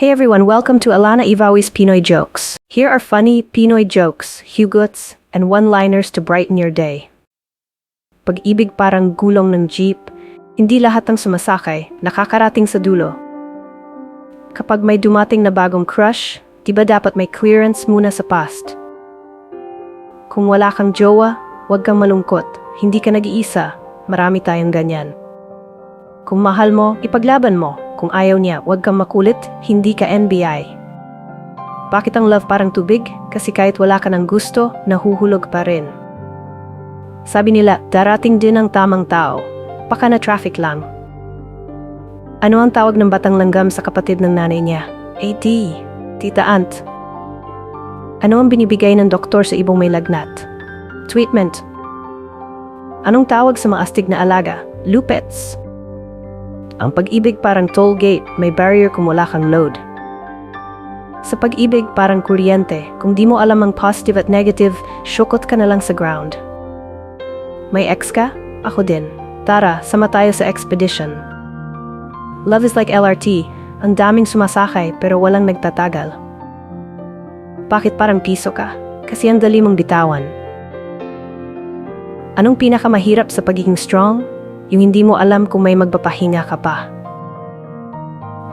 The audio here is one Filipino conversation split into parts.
Hey everyone, welcome to Alana Ivawi's Pinoy Jokes. Here are funny Pinoy jokes, hugots, and one-liners to brighten your day. Pag-ibig parang gulong ng jeep, hindi lahat ng sumasakay nakakarating sa dulo. Kapag may dumating na bagong crush, di ba dapat may clearance muna sa past? Kung wala kang jowa, huwag kang malungkot. Hindi ka nag-iisa. Marami tayong ganyan. Kung mahal mo, ipaglaban mo. Kung ayaw niya, huwag kang makulit, hindi ka NBI. Bakit ang love parang tubig? Kasi kahit wala ka ng gusto, nahuhulog pa rin. Sabi nila, darating din ang tamang tao. Baka na traffic lang. Ano ang tawag ng batang langgam sa kapatid ng nanay niya? AD, Tita Ant. Ano ang binibigay ng doktor sa ibong may lagnat? Treatment. Anong tawag sa mga astig na alaga? Lupets. Ang pag-ibig parang toll gate, may barrier kung wala kang load. Sa pag-ibig parang kuryente, kung di mo alam ang positive at negative, syukot ka na lang sa ground. May ex ka? Ako din. Tara, sama tayo sa expedition. Love is like LRT, ang daming sumasakay pero walang nagtatagal. Bakit parang piso ka? Kasi ang dali mong bitawan. Anong pinakamahirap sa pagiging strong? Yung hindi mo alam kung may magpapahinga ka pa.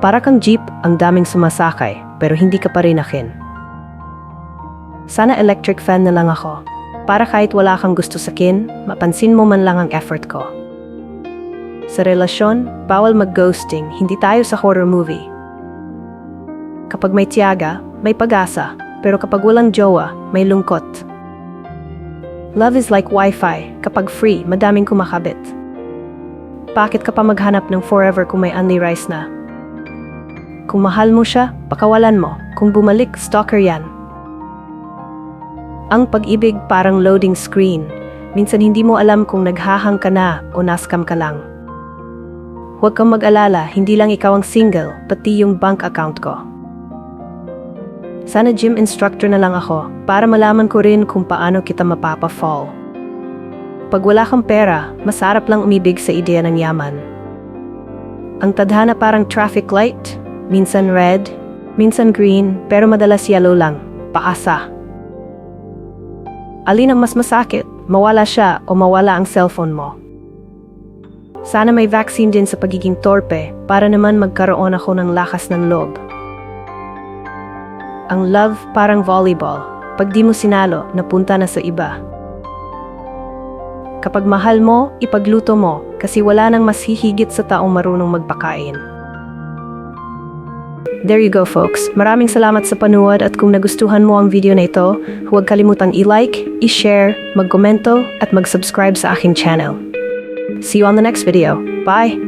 Para kang jeep, ang daming sumasakay, pero hindi ka pa rin akin. Sana electric fan na lang ako. Para kahit wala kang gusto sakin, mapansin mo man lang ang effort ko. Sa relasyon, bawal mag-ghosting, hindi tayo sa horror movie. Kapag may tiyaga, may pag-asa, pero kapag walang jowa, may lungkot. Love is like wifi, kapag free, madaming kumakabit. Bakit ka pa maghanap ng forever kung may only rice na? Kung mahal mo siya, pakawalan mo. Kung bumalik, stalker yan. Ang pag-ibig parang loading screen. Minsan hindi mo alam kung naghahang ka na o naskam ka lang. Huwag kang mag-alala, hindi lang ikaw ang single, pati yung bank account ko. Sana gym instructor na lang ako para malaman ko rin kung paano kita mapapa-fall. Pag wala kang pera, masarap lang umibig sa ideya ng yaman. Ang tadhana parang traffic light, minsan red, minsan green, pero madalas yellow lang, paasa. Alin ang mas masakit, mawala siya o mawala ang cellphone mo? Sana may vaccine din sa pagiging torpe para naman magkaroon ako ng lakas ng loob. Ang love parang volleyball. Pag di mo sinalo, napunta na sa iba. Kapag mahal mo, ipagluto mo kasi wala nang mas hihigit sa taong marunong magpakain. There you go folks. Maraming salamat sa panuwad at kung nagustuhan mo ang video na ito, huwag kalimutang i-like, i-share, mag-komento at mag-subscribe sa aking channel. See you on the next video. Bye!